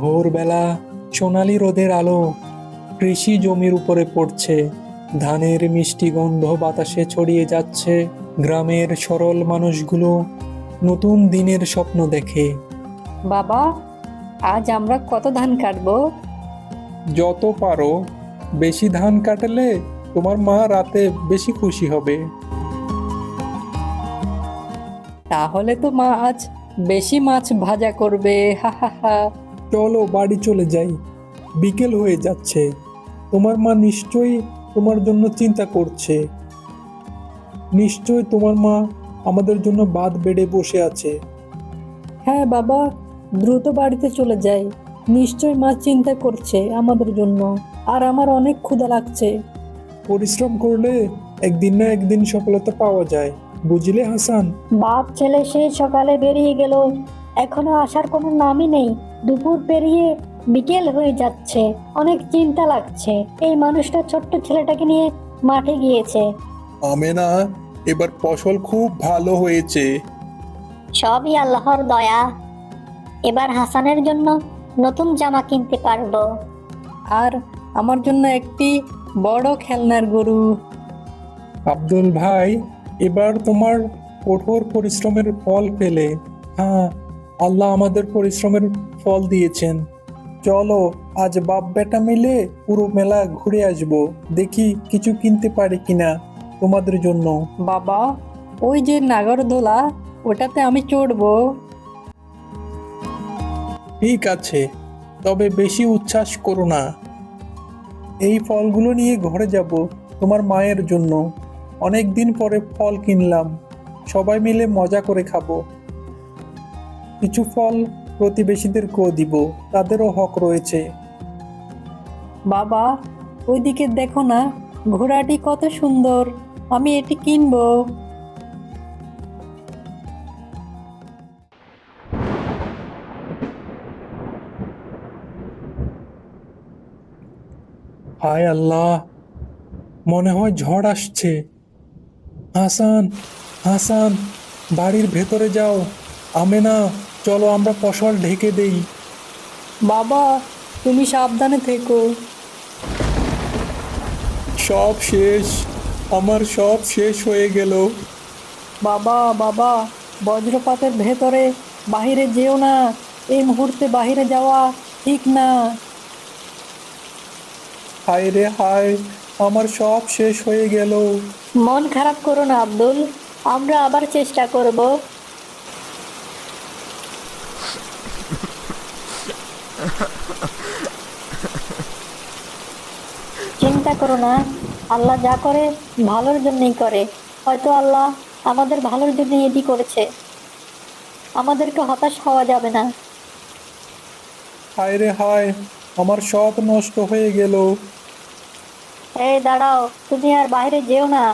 ভোরবেলা সোনালি রোদের আলো কৃষি জমির উপরে পড়ছে। ধানের মিষ্টি গন্ধ বাতাসে ছড়িয়ে যাচ্ছে। গ্রামের সরল মানুষগুলো নতুন দিনের স্বপ্ন দেখে। বাবা আজ আমরা কত ধান কাটবো? যত পারো বেশি ধান কাটলে তোমার মা রাতে বেশি খুশি হবে। তাহলে তো মা আজ বেশি মাছ ভাজা করবে হা হা হা। চলো বাড়ি চলে যাই। বিকেল হয়ে যাচ্ছে। তোমার মা নিশ্চয়ই তোমার জন্য চিন্তা করছে। নিশ্চয়ই তোমার মা আমাদের জন্য বাদ বেড়ে বসে আছে। হ্যাঁ বাবা দ্রুত বাড়িতে চলে যাই। নিশ্চয় মা চিন্তা করছে আমাদের জন্য আর আমার অনেক ক্ষুধা লাগছে। পরিশ্রম করলে একদিন না একদিন সফলতা পাওয়া যায় বুঝলে হাসান? বাপ ছেলে সেই সকালে বেরিয়ে গেল এখনও আসার কোনো নামই নেই। দুপুর পেরিয়ে বিকেল হয়ে যাচ্ছে। অনেক চিন্তা লাগছে। এই মানুষটা ছোট্ট ছেলেটাকে নিয়ে মাঠে গিয়েছে। আমেনা এবার ফসল খুব ভালো হয়েছে। সবই আল্লাহর দয়া। এবার হাসানের জন্য নতুন জামা কিনতে পারব। আর আমার জন্য একটি বড় খেলনার গরু। আব্দুল ভাই এবার তোমার কঠোর পরিশ্রমের ফল পেলে। হ্যাঁ আল্লাহ আমাদের পরিশ্রমের ফল দিয়েছেন। চলো আজ বাপ বেটা মিলে পুরো মেলা ঘুরে আসব। দেখি কিছু কিনতে পারি কিনা তোমাদের জন্য। বাবা ওই যে নাগরদোলা ওটাতে আমি চড়বো। ঠিক আছে তবে বেশি উচ্ছ্বাস করো না। এই ফলগুলো নিয়ে ঘরে যাব তোমার মায়ের জন্য। অনেক দিন পরে ফল কিনলাম। সবাই মিলে মজা করে খাব। কিছু ফল প্রতিবেশীদেরকেও দিব তাদেরও হক রয়েছে। বাবা ওইদিকে দেখো না ঘোড়াটি কত সুন্দর আমি এটি কিনবো। হায় আল্লাহ মনে হয় ঝড় আসছে। হাসান হাসান বাড়ির ভেতরে যাও আমেনা। চলো আমরা ফসল ঢেকে দেই। বাবা তুমি সাবধানে থেকো। সব শেষ আমার সব শেষ হয়ে গেল। বাবা বাবা বজ্রপাতের ভেতরে বাইরে যেও না। এই মুহূর্তে বাইরে যাওয়া ঠিক না। হায় রে হায় আমার সব শেষ হয়ে গেল। মন খারাপ করো না আব্দুল আমরা আবার চেষ্টা করব। চিন্তা করো না। আল্লাহ যা করে ভালোর জন্যই করে। হয়তো আল্লাহ আমাদের ভালোর জন্য এটি করেছে। আমাদেরকে হতাশ হওয়া যাবে না। হায় রে হায় আমার সব নষ্ট হয়ে গেল। এই দাঁড়াও তুমি আর বাইরে যেও না।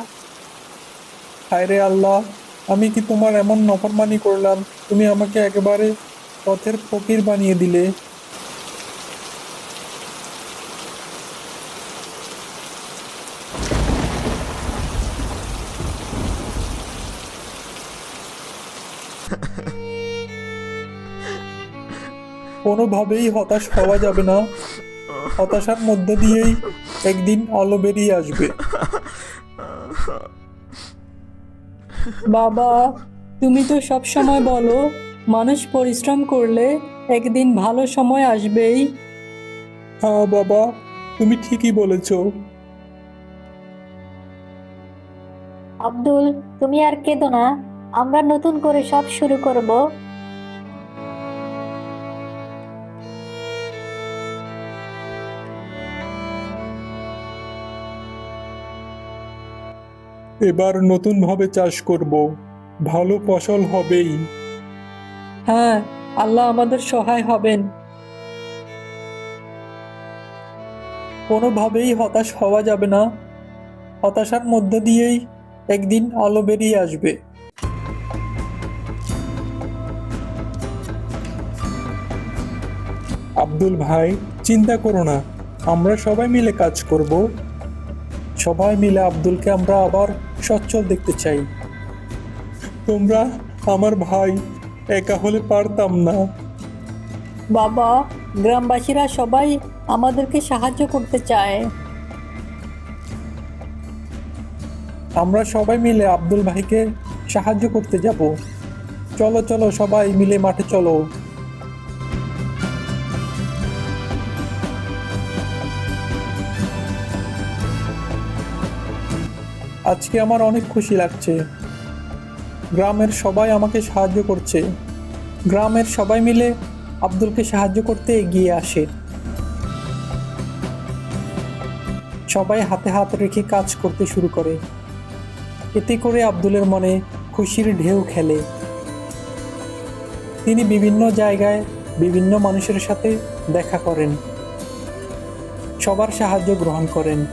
হায় রে আল্লাহ আমি কি তোমার এমন নফরমানি করলাম? তুমি আমাকে একেবারে পথের ফকির বানিয়ে দিলে। কোনোভাবেই হতাশ হওয়া যাবে না। হতাশার মধ্যে দিয়েই একদিন আলো বেরিয়ে আসবে। বাবা তুমি তো সব সময় বলো মানুষ পরিশ্রম করলে একদিন ভালো সময় আসবেই। হ্যাঁ বাবা তুমি ঠিকই বলেছ। আব্দুল তুমি আর কেঁদো না আমরা নতুন করে সব শুরু করব। এবার নতুনভাবে চাষ করব। ভালো ফসল হবেই। হ্যাঁ আল্লাহ আমাদের সহায় হবেন। কোনোভাবেই হতাশ হওয়া যাবে না। হতাশার মধ্য দিয়েই একদিন আলো বেরিয়ে আসবে। আব্দুল ভাই চিন্তা করো না। আমরা সবাই মিলে কাজ করব। সবাই মিলে আব্দুলকে আমরা আবার সচ্ছল দেখতে চাই। তোমরা আমার ভাই একা হলে পারতাম না। বাবা গ্রামবাসীরা সবাই আমাদেরকে সাহায্য করতে চায়। আমরা সবাই মিলে আব্দুল ভাইকে সাহায্য করতে যাব। চলো চলো সবাই মিলে মাঠে চলো। আজকে আমার অনেক খুশি লাগছে। গ্রামের সবাই আমাকে সাহায্য করছে। গ্রামের সবাই মিলে আব্দুলকে সাহায্য করতে এগিয়ে আসে। সবাই হাতে হাত রেখে কাজ করতে শুরু করে। এতে করে আব্দুলের মনে খুশির ঢেউ খেলে। তিনি বিভিন্ন জায়গায় বিভিন্ন মানুষের সাথে দেখা করেন। সবার সাহায্য গ্রহণ করেন।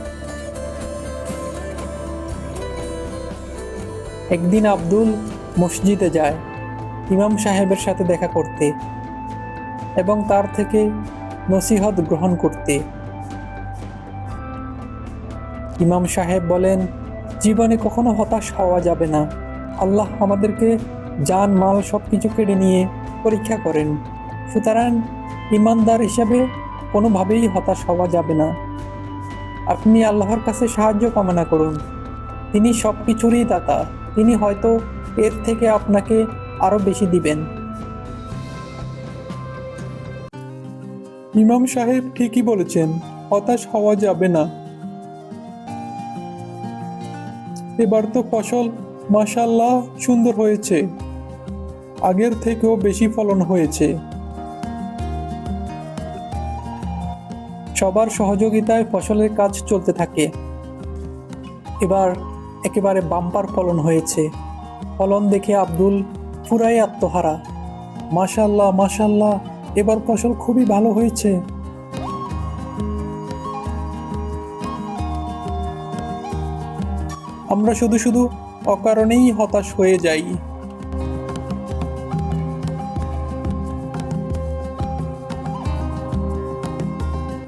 একদিন আব্দুল মসজিদে যায় ইমাম সাহেবের সাথে দেখা করতে এবং তার থেকে নসিহত গ্রহণ করতে। ইমাম সাহেব বলেন, জীবনে কখনো হতাশ হওয়া যাবে না। আল্লাহ আমাদেরকে জান, মাল সব কিছু কেড়ে নিয়ে পরীক্ষা করেন। সুতরাং ইমানদার হিসাবে কোনোভাবেই হতাশ হওয়া যাবে না। আপনি আল্লাহর কাছে সাহায্য কামনা করুন। তিনি সব কিছুরই দাতা। তিনি হয়তো এর থেকে আপনাকে আরও বেশি দিবেন। ইমাম সাহেব ঠিকই বলেছেন, হতাশ হওয়া যাবে না। এবার তো ফসল মাশাল্লাহ সুন্দর হয়েছে। আগের থেকেও বেশি ফলন হয়েছে। সবার সহযোগিতায় ফসলের কাজ চলতে থাকে। এবার একেবারে বাম্পার ফলন হয়েছে। ফলন দেখে আব্দুল পুরাই আত্মহারা। মাশাল্লাহ মাশাল্লাহ এবার ফসল খুবই ভালো হয়েছে। আমরা শুধু শুধু অকারণেই হতাশ হয়ে যাই।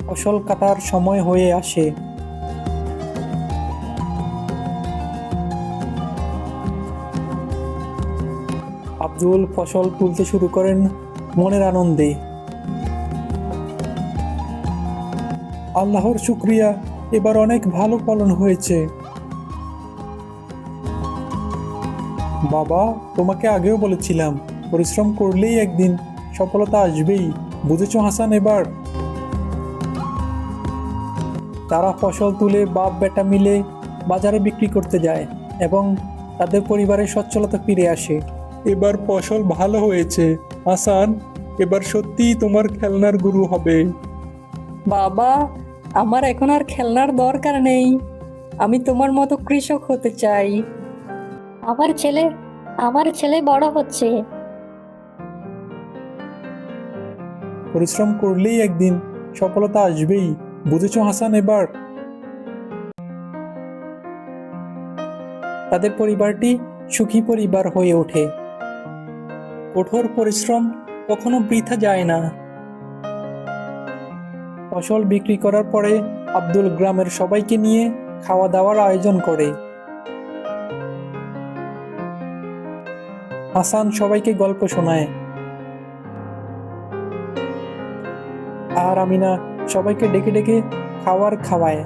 ফসল কাটার সময় হয়ে আসে। আব্দুল ফসল তুলতে শুরু করেন মনের আনন্দে। আল্লাহর শুক্রিয়া, এবার অনেক ভালো ফলন হয়েছে। বাবা, তোমাকে আগেও বলেছিলাম, পরিশ্রম করলেই একদিন সফলতা আসবেই, বুঝেছ হাসান এবার? তারা ফসল তুলে বাপ বেটা মিলে বাজারে বিক্রি করতে যায় এবং তাদের পরিবারের সচ্ছলতা ফিরে আসে। এবার ফসল ভালো হয়েছে। হাসান এবার সত্যিই তোমার খেলনার গুরু হবে। বাবা আমার এখন আর খেলনার দরকার নেই। আমি তোমার মতো কৃষক হতে চাই। আমার ছেলে আমার ছেলে বড় হচ্ছে। পরিশ্রম করলেই একদিন সফলতা আসবেই। বুঝেছ হাসান এবার? তাদের পরিবারটি সুখী পরিবার হয়ে ওঠে। কঠোর পরিশ্রম কখনো বৃথা যায় না। ফসল বিক্রি করার পরে আব্দুল গ্রামের সবাইকে নিয়ে খাওয়া দাওয়ার আয়োজন করে। হাসান সবাইকে গল্প শোনায়। আর আমিনা সবাইকে ডেকে ডেকে খাওয়ার খাওয়ায়।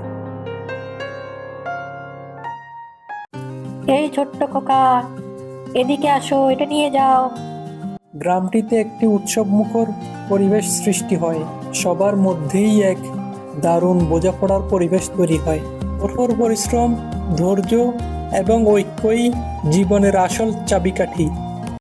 এই ছোট্ট খোকা, এদিকে আসো, এটা নিয়ে যাও। গ্রামটিতে একটি উৎসব মুখর পরিবেশ সৃষ্টি হয়। সবার মধ্যেই এক দারুণ বোঝাপড়ার পরিবেশ তৈরি হয়। কঠোর পরিশ্রম, ধৈর্য এবং ঐক্যই জীবনের আসল চাবিকাঠি।